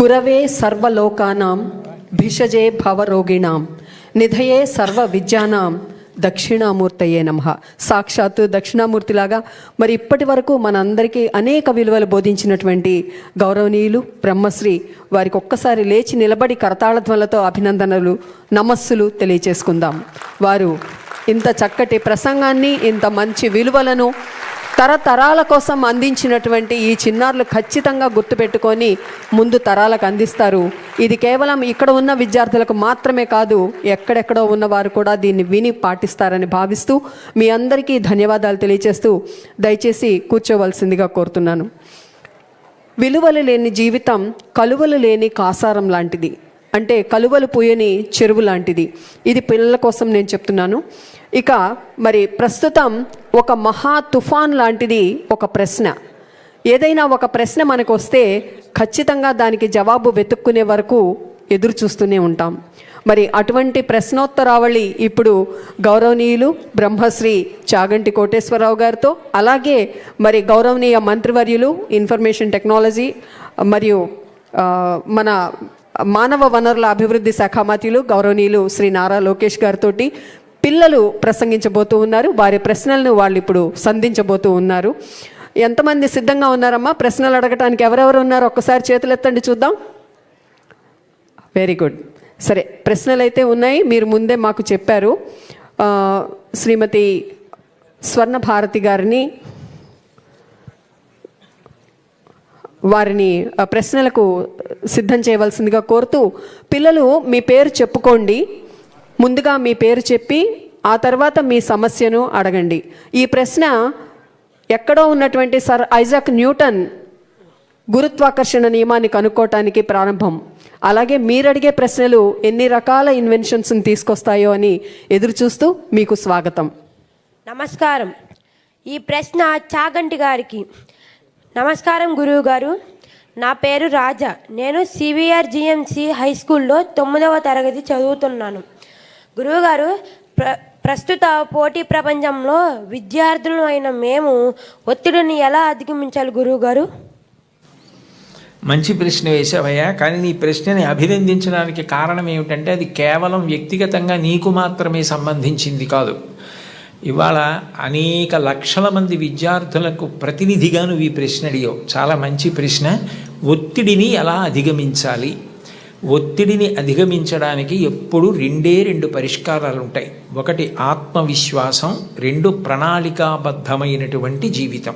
కురవే సర్వలోకానాం భిషజే భవరోగిణాం నిధయే సర్వ విద్యానాం దక్షిణామూర్తయే నమ. సాక్షాత్తు దక్షిణామూర్తిలాగా మరి ఇప్పటి వరకు మనందరికీ అనేక విలువలు బోధించినటువంటి గౌరవనీయులు బ్రహ్మశ్రీ వారికి ఒక్కసారి లేచి నిలబడి కరతాళధ్వలతో అభినందనలు నమస్సులు తెలియచేసుకుందాం. వారు ఇంత చక్కటి ప్రసంగాన్ని ఇంత మంచి విలువలను తరతరాల కోసం అందించినటువంటి ఈ చిన్నారులు ఖచ్చితంగా గుర్తుపెట్టుకొని ముందు తరాలకు అందిస్తారు. ఇది కేవలం ఇక్కడ ఉన్న విద్యార్థులకు మాత్రమే కాదు ఎక్కడెక్కడో ఉన్నవారు కూడా దీన్ని విని పాటిస్తారని భావిస్తూ మీ అందరికీ ధన్యవాదాలు తెలియజేస్తూ దయచేసి కూర్చోవలసిందిగా కోరుతున్నాను. విలువలు లేని జీవితం కలువలు లేని కాసారం లాంటిది. అంటే కలువలు పూయని చెరువు లాంటిది. ఇది పిల్లల కోసం నేను చెప్తున్నాను. ఇక మరి ప్రస్తుతం ఒక మహా తుఫాన్ లాంటిది ఒక ప్రశ్న. ఏదైనా ఒక ప్రశ్న మనకు వస్తే ఖచ్చితంగా దానికి జవాబు వెతుక్కునే వరకు ఎదురు చూస్తూనే ఉంటాం. మరి అటువంటి ప్రశ్నోత్తరావళి ఇప్పుడు గౌరవనీయులు బ్రహ్మశ్రీ చాగంటి కోటేశ్వరరావు గారితో అలాగే మరి గౌరవనీయ మంత్రివర్యులు ఇన్ఫర్మేషన్ టెక్నాలజీ మరియు మన మానవ వనరుల అభివృద్ధి శాఖ మంత్రులు గౌరవనీయులు శ్రీ నారా లోకేష్ గారితో పిల్లలు ప్రసంగించబోతూ ఉన్నారు. వారి ప్రశ్నలను వాళ్ళు ఇప్పుడు సంధించబోతూ ఉన్నారు. ఎంతమంది సిద్ధంగా ఉన్నారమ్మా? ప్రశ్నలు అడగటానికి ఎవరెవరు ఉన్నారు? ఒక్కసారి చేతులు ఎత్తండి చూద్దాం. వెరీ గుడ్ సరే ప్రశ్నలు అయితే ఉన్నాయి. మీరు ముందే మాకు చెప్పారు. శ్రీమతి స్వర్ణ భారతి గారిని వారిని ప్రశ్నలకు సిద్ధం చేయవలసిందిగా కోరుతూ పిల్లలు మీ పేరు చెప్పుకోండి. ముందుగా మీ పేరు చెప్పి ఆ తర్వాత మీ సమస్యను అడగండి. ఈ ప్రశ్న ఎక్కడో ఉన్నటువంటి సర్ ఐజాక్ న్యూటన్ గురుత్వాకర్షణ నియమాన్ని కనుక్కోవటానికి ప్రారంభం. అలాగే మీరు అడిగే ప్రశ్నలు ఎన్ని రకాల ఇన్వెన్షన్స్ని తీసుకొస్తాయో అని ఎదురు చూస్తూ మీకు స్వాగతం. నమస్కారం. ఈ ప్రశ్న చాగంటి గారికి. నమస్కారం గురువు గారు నా పేరు రాజా. నేను సివిఆర్ జిఎంసి హై స్కూల్లో తొమ్మిదవ తరగతి చదువుతున్నాను. గురువుగారు ప్ర ప్రస్తుత పోటీ ప్రపంచంలో విద్యార్థులు అయిన మేము ఒత్తిడిని ఎలా అధిగమించాలి గురువుగారు? మంచి ప్రశ్న వేసావయ్యా కానీ నీ ప్రశ్నని అభినందించడానికి కారణం ఏమిటంటే అది కేవలం వ్యక్తిగతంగా నీకు మాత్రమే సంబంధించింది కాదు. ఇవాళ అనేక లక్షల మంది విద్యార్థులకు ప్రతినిధిగా నువ్వు ఈ ప్రశ్న అడిగావు. చాలా మంచి ప్రశ్న. ఒత్తిడిని ఎలా అధిగమించాలి? ఒత్తిడిని అధిగమించడానికి ఎప్పుడు రెండే రెండు పరిష్కారాలు ఉంటాయి. ఒకటి ఆత్మవిశ్వాసం రెండు ప్రణాళికాబద్ధమైనటువంటి జీవితం.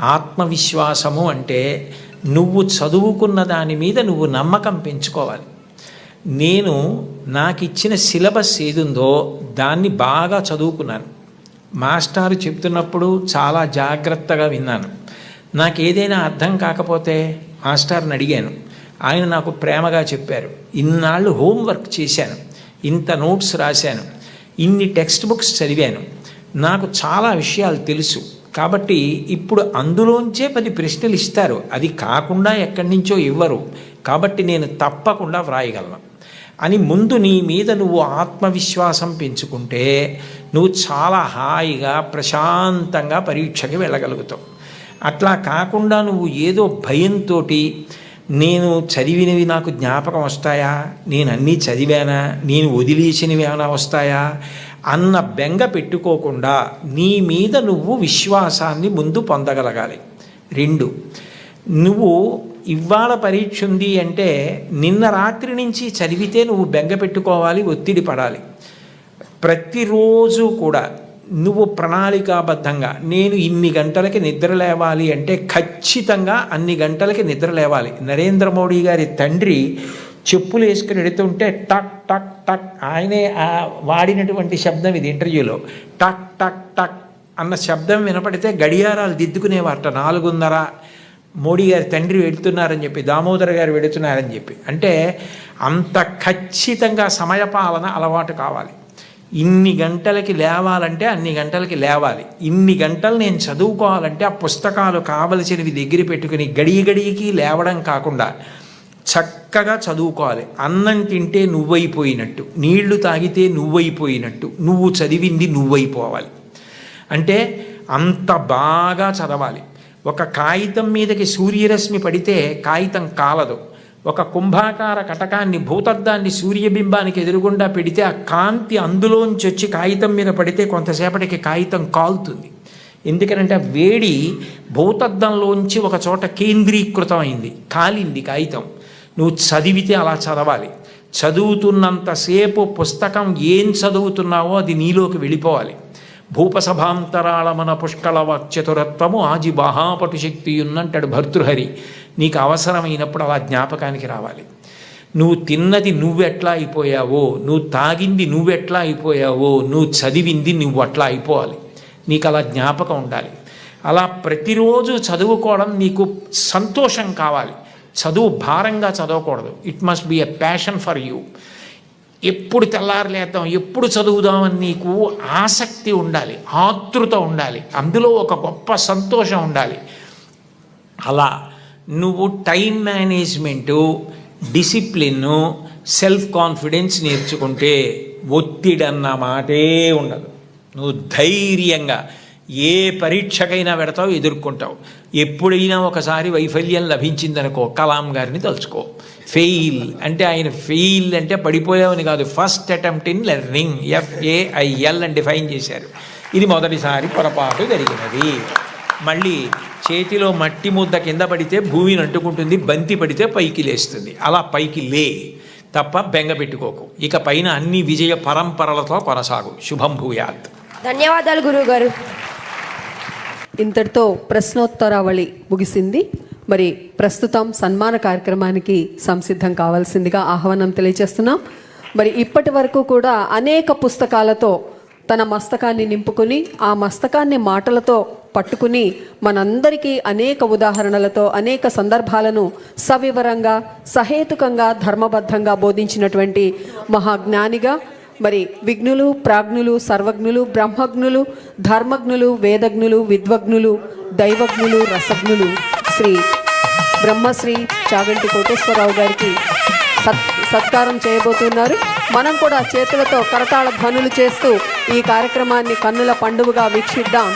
ఆత్మవిశ్వాసము అంటే నువ్వు చదువుకున్న దాని మీద నువ్వు నమ్మకం పెంచుకోవాలి. నేను నాకు ఇచ్చిన సిలబస్ ఏదుందో దాన్ని బాగా చదువుకున్నాను. మాస్టారు చెప్తున్నప్పుడు చాలా జాగ్రత్తగా విన్నాను. నాకు ఏదైనా అర్థం కాకపోతే మాస్టర్ని అడిగాను. ఆయన నాకు ప్రేమగా చెప్పారు. ఇన్నాళ్ళు హోంవర్క్ చేశాను. ఇంత నోట్స్ రాశాను. ఇన్ని టెక్స్ట్ బుక్స్ చదివాను. నాకు చాలా విషయాలు తెలుసు. కాబట్టి ఇప్పుడు అందులోంచే పది ప్రశ్నలు ఇస్తారు. అది కాకుండా ఎక్కడి నుంచో ఇవ్వరు. కాబట్టి నేను తప్పకుండా వ్రాయగలను. అని ముందు నీ మీద నువ్వు ఆత్మవిశ్వాసం పెంచుకుంటే నువ్వు చాలా హాయిగా ప్రశాంతంగా పరీక్షకి వెళ్ళగలుగుతావు. అట్లా కాకుండా నువ్వు ఏదో భయంతో నేను చదివినవి నాకు జ్ఞాపకం వస్తాయా? నేను అన్నీ చదివానా? నేను వదిలేసినవి ఏమైనా వస్తాయా? అన్న బెంగ పెట్టుకోకుండా నీ మీద నువ్వు విశ్వాసాన్ని ముందు పొందగలగాలి. రెండు నువ్వు ఇవాళ పరీక్ష ఉంది అంటే నిన్న రాత్రి నుంచి చదివితే నువ్వు బెంగ పెట్టుకోవాలి ఒత్తిడి పడాలి. ప్రతిరోజు కూడా నువ్వు ప్రణాళికాబద్ధంగా నేను ఇన్ని గంటలకి నిద్ర లేవాలి అంటే ఖచ్చితంగా అన్ని గంటలకి నిద్ర లేవాలి. నరేంద్ర మోడీ గారి తండ్రి చెప్పులు వేసుకుని వెడుతుంటే టక్ టక్ టక్ ఆయనే వాడినటువంటి శబ్దం ఇది ఇంటర్వ్యూలో. టక్ టక్ టక్ అన్న శబ్దం వినపడితే గడియారాలు దిద్దుకునేవారట. నాలుగున్నర మోడీ గారి తండ్రి వెళుతున్నారని చెప్పి దామోదర్ గారు వెడుతున్నారని చెప్పి. అంటే అంత ఖచ్చితంగా సమయపాలన అలవాటు కావాలి. ఇన్ని గంటలకి లేవాలంటే అన్ని గంటలకి లేవాలి. ఇన్ని గంటలు నేను చదువుకోవాలంటే ఆ పుస్తకాలు కావలసినవి దగ్గర పెట్టుకుని గడి గడికి లేవడం కాకుండా చక్కగా చదువుకోవాలి. అన్నం తింటే నువ్వైపోయినట్టు నీళ్ళు తాగితే నువ్వైపోయినట్టు నువ్వు చదివింది నువ్వైపోవాలి. అంటే అంత బాగా చదవాలి. ఒక కాగితం మీదకి సూర్యరశ్మి పడితే కాగితం కాలదు. ఒక కుంభాకార కటకాన్ని భూతద్దాన్ని సూర్యబింబానికి ఎదురుగుండా పెడితే ఆ కాంతి అందులోంచి వచ్చి కాగితం మీద పడితే కొంతసేపటికి కాగితం కాలుతుంది. ఎందుకనంటే ఆ వేడి భూతద్దంలోంచి ఒక చోట కేంద్రీకృతం అయింది కాలింది కాగితం. నువ్వు చదివితే అలా చదవాలి. చదువుతున్నంతసేపు పుస్తకం ఏం చదువుతున్నావో అది నీలోకి వెళ్ళిపోవాలి. భూపసభాంతరాళమన పుష్కళ చతురత్వము ఆజి మహాపటు శక్తియున్నంటాడు భర్తృహరి. నీకు అవసరమైనప్పుడు అలా జ్ఞాపకానికి రావాలి. నువ్వు తిన్నది నువ్వెట్లా అయిపోయావో నువ్వు తాగింది నువ్వెట్లా అయిపోయావో నువ్వు చదివింది నువ్వు అట్లా అయిపోవాలి. నీకు అలా జ్ఞాపకం ఉండాలి. అలా ప్రతిరోజు చదువుకోవడం నీకు సంతోషం కావాలి. చదువు భారంగా చదవకూడదు. It must be a passion for you ఎప్పుడు తెల్లారలేద్దాం ఎప్పుడు చదువుదామని నీకు ఆసక్తి ఉండాలి. ఆతృత ఉండాలి. అందులో ఒక గొప్ప సంతోషం ఉండాలి. అలా నువ్వు time management discipline self confidence నేర్చుకుంటే ఒత్తిడి అన్న మాటే ఉండదు. నువ్వు ధైర్యంగా ఏ పరీక్షకైనా పెడతావు ఎదుర్కొంటావు. ఎప్పుడైనా ఒకసారి వైఫల్యం లభించిందనుకో కలాం గారిని తలుచుకో. ఫెయిల్ అంటే ఆయన ఫెయిల్ అంటే పడిపోయావని కాదు. First attempt in learning F A I L అని డిఫైన్ చేశారు. ఇది మొదటిసారి పొరపాటు జరిగినది. మళ్ళీ చేతిలో మట్టి ముద్ద కింద పడితే భూమిని అంటుకుంటుంది బంతి పడితే పైకి లేస్తుంది. అలా పైకి లే తప్ప బెంగ పెట్టుకోకు. ఇక పైన అన్ని విజయ పరంపరలతో కొనసాగు. శుభం భూయాత్. ధన్యవాదాలు గురువుగారు. ఇంతటితో ప్రశ్నోత్తరావళి ముగిసింది. మరి ప్రస్తుతం సన్మాన కార్యక్రమానికి సంసిద్ధం కావాల్సిందిగా ఆహ్వానం తెలియజేస్తున్నాం. మరి ఇప్పటి వరకు కూడా అనేక పుస్తకాలతో తన మస్తకాన్ని నింపుకుని ఆ మస్తకాన్ని మాటలతో పట్టుకుని మనందరికీ అనేక ఉదాహరణలతో అనేక సందర్భాలను సవివరంగా సహేతుకంగా ధర్మబద్ధంగా బోధించినటువంటి మహాజ్ఞానిగా మరి విఘ్నులు ప్రాజ్ఞులు సర్వజ్ఞులు బ్రహ్మజ్ఞులు ధర్మజ్ఞులు వేదజ్ఞులు విద్వజ్ఞులు దైవజ్ఞులు రసజ్ఞులు. శ్రీ బ్రహ్మశ్రీ చాగంటి కోటేశ్వరరావు గారికి సత్ సత్కారం చేయబోతున్నారు. మనం కూడా చేతులతో కరతాళ ధ్వనులు చేస్తూ ఈ కార్యక్రమాన్ని కన్నుల పండుగగా వీక్షిద్దాం.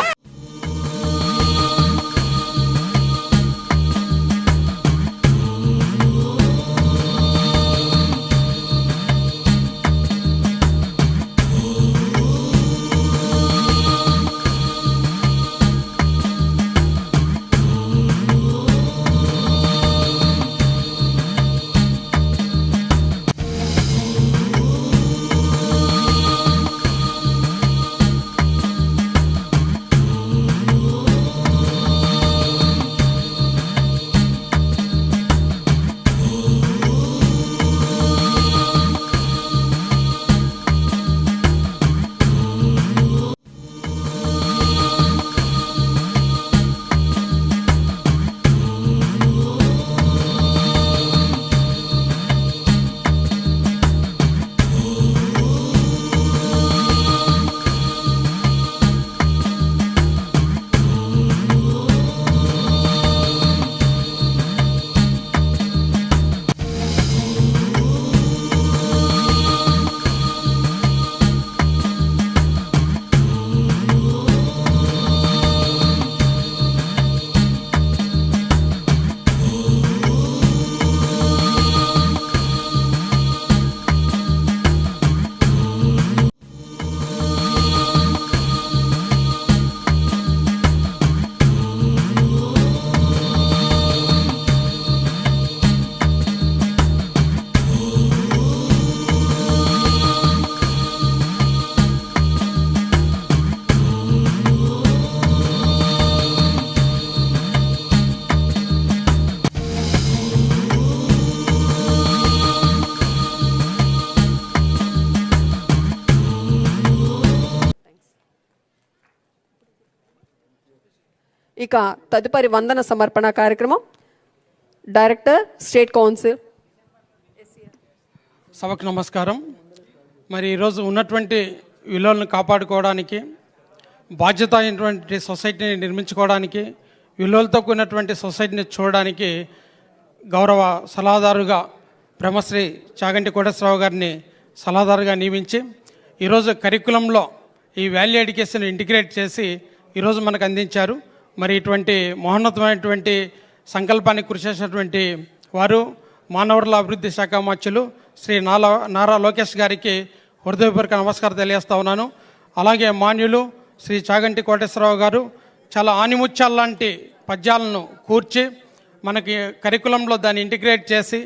ఇక తదుపరి వందన సమర్పణ కార్యక్రమం డైరెక్టర్ స్టేట్ కౌన్సిల్. సభకు నమస్కారం. మరి ఈరోజు ఉన్నటువంటి విలువలను కాపాడుకోవడానికి బాధ్యత అయినటువంటి సొసైటీని నిర్మించుకోవడానికి విలువలతో కూడినటువంటి సొసైటీని చూడడానికి గౌరవ సలహాదారుగా బ్రహ్మశ్రీ చాగంటి కోటేశ్వరరావు గారిని సలహాదారుగా నియమించి ఈరోజు కరికులంలో ఈ వాల్యూ ఎడ్యుకేషన్ ఇంటిగ్రేట్ చేసి ఈరోజు మనకు అందించారు. మరి ఇటువంటి మహోన్నతమైనటువంటి సంకల్పాన్ని కృషి చేసినటువంటి వారు మానవరుల అభివృద్ధి శాఖ మంత్రులు శ్రీ నాలా నారా లోకేష్ గారికి హృదయపూర్వక నమస్కారం తెలియజేస్తా ఉన్నాను. అలాగే మాన్యులు శ్రీ చాగంటి కోటేశ్వరరావు గారు చాలా ఆనిముత్యాల లాంటి పద్యాలను కూర్చి మనకి కరికులంలో దాన్ని ఇంటిగ్రేట్ చేసి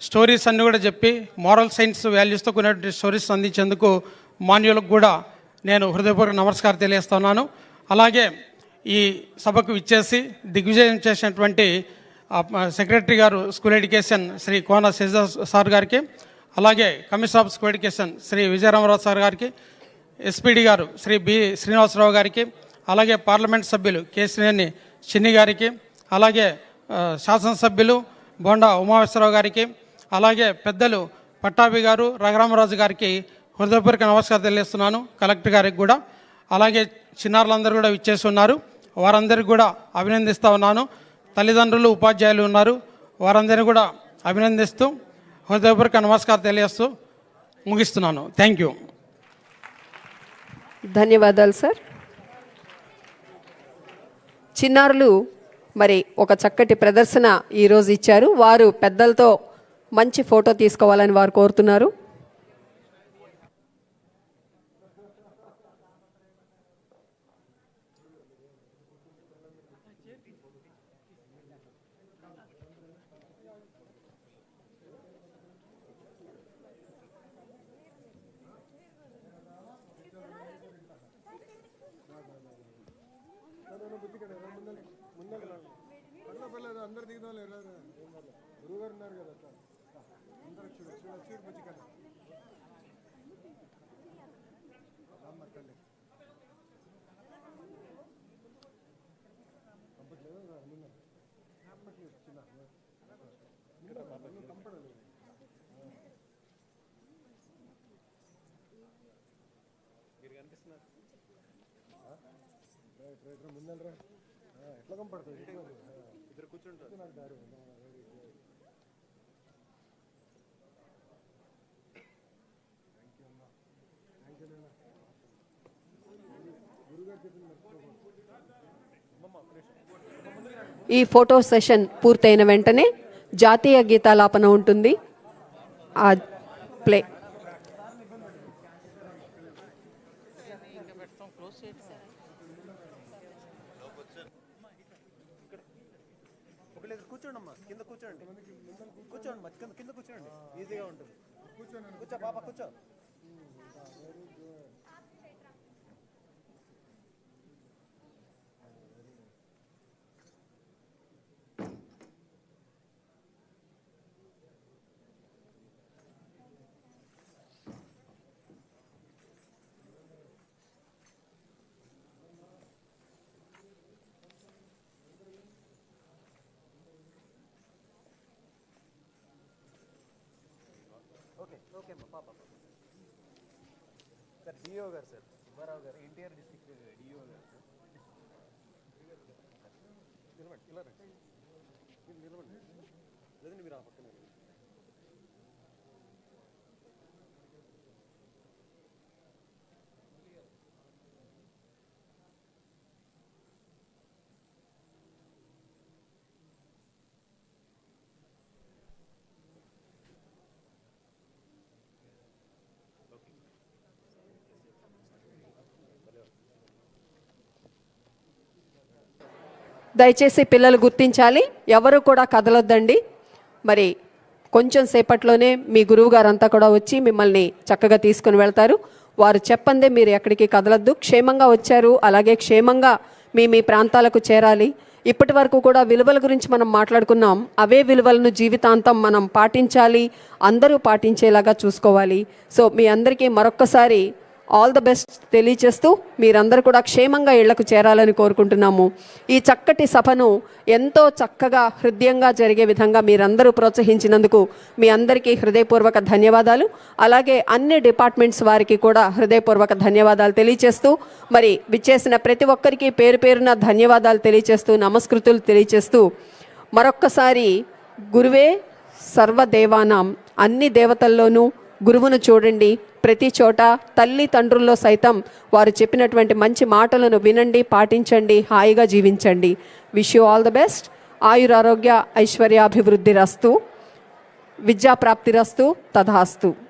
స్టోరీస్ అన్నీ కూడా చెప్పి మోరల్ సైన్స్ వాల్యూస్తో కూడినటువంటి స్టోరీస్ అందించేందుకు మాన్యులకు కూడా నేను హృదయపూర్వక నమస్కారం తెలియజేస్తున్నాను అలాగే ఈ సభకు ఇచ్చేసి దిగ్విజయం చేసినటువంటి సెక్రటరీ గారు స్కూల్ ఎడ్యుకేషన్ శ్రీ కోన శేజా సార్ గారికి అలాగే commissioner of school education Shri Vijayaramarao sir గారికి ఎస్పీడి గారు శ్రీ బి శ్రీనివాసరావు గారికి అలాగే పార్లమెంట్ సభ్యులు కేసినేని చిన్ని గారికి అలాగే శాసనసభ్యులు బోండా ఉమావేశ్వరరావు గారికి అలాగే పెద్దలు పట్టాభి గారు రఘురామరాజు గారికి హృదయపూర్వక నమస్కారం తెలియజేస్తున్నాను కలెక్టర్ గారికి కూడా అలాగే చిన్నారులందరూ కూడా ఇచ్చేసి ఉన్నారు. వారందరికీ కూడా అభినందిస్తూ ఉన్నాను. తల్లిదండ్రులు ఉపాధ్యాయులు ఉన్నారు. వారందరినీ కూడా అభినందిస్తూ హృదయపూర్వక నమస్కారం తెలియజేస్తూ ముగిస్తున్నాను. థ్యాంక్ యూ ధన్యవాదాలు సార్. చిన్నారులు మరి ఒక చక్కటి ప్రదర్శన ఈరోజు ఇచ్చారు. వారు పెద్దలతో మంచి ఫోటో తీసుకోవాలని వారు కోరుతున్నారు. అందరు దిగుదాం లేరు గురువు గారు ఉన్నారు కదా అట్లా అందరూ చూడ చూడ చూడు మంచి కదా రమ్మట్టండి పంపట్లేదు నిన్న పంపట్లేదు చిన్న పంపడలేదు మీరు కనిపిస్తున్నారు రైట్ రైట్ రా ముందలరా ఎట్లా కంపడుతుంది ఈ ఫోటో సెషన్ పూర్తయిన వెంటనే జాతీయ గీతాలాపన ఉంటుంది. ఆ ప్లే ఒకళ్ళు కూర్చోండి అమ్మా కింద కూర్చోండి కూర్చోండి మా కింద కింద కూర్చోండి ఈజీగా ఉంటుంది కూర్చో పాప కూర్చో ఓకే అమ్మా పాప. సార్ డిఓ గారు సార్ సుబ్బారావు గారు ఎన్టీఆర్ డిస్టిక్ డిఓ గారు సార్. నిలవండి ఇలా రండి. మీరు లేదండి మీరు ఆ పక్కన దయచేసి పిల్లలు గుర్తించాలి. ఎవరు కూడా కదలొద్దండి. మరి కొంచెం సేపట్లోనే మీ గురువు గారంతా కూడా వచ్చి మిమ్మల్ని చక్కగా తీసుకుని వెళ్తారు. వారు చెప్పందే మీరు ఎక్కడికి కదలద్దు. క్షేమంగా వచ్చారు. అలాగే క్షేమంగా మీ మీ ప్రాంతాలకు చేరాలి. ఇప్పటి వరకు కూడా విలువల గురించి మనం మాట్లాడుకున్నాం. అవే విలువలను జీవితాంతం మనం పాటించాలి. అందరూ పాటించేలాగా చూసుకోవాలి. సో మీ అందరికీ మరొక్కసారి ఆల్ ద బెస్ట్ తెలియచేస్తూ మీరందరూ కూడా క్షేమంగా ఇళ్ళకు చేరాలని కోరుకుంటున్నాము. ఈ చక్కటి సభను ఎంతో చక్కగా హృదయంగా జరిగే విధంగా మీరందరూ ప్రోత్సహించినందుకు మీ అందరికీ హృదయపూర్వక ధన్యవాదాలు. అలాగే అన్ని డిపార్ట్మెంట్స్ వారికి కూడా హృదయపూర్వక ధన్యవాదాలు తెలియచేస్తూ మరి విచ్చేసిన ప్రతి ఒక్కరికి పేరు పేరున ధన్యవాదాలు తెలియచేస్తూ నమస్కృతులు తెలియచేస్తూ మరొక్కసారి గురువే సర్వదేవానాం. అన్ని దేవతల్లోనూ గురువును చూడండి. ప్రతి చోట తల్లి తండ్రుల్లో సైతం వారు చెప్పినటువంటి మంచి మాటలను వినండి పాటించండి హాయిగా జీవించండి. Wish you all the best ఆయురారోగ్య ఐశ్వర్యాభివృద్ధి రస్తు విద్యాప్రాప్తి రస్తు తథాస్తు.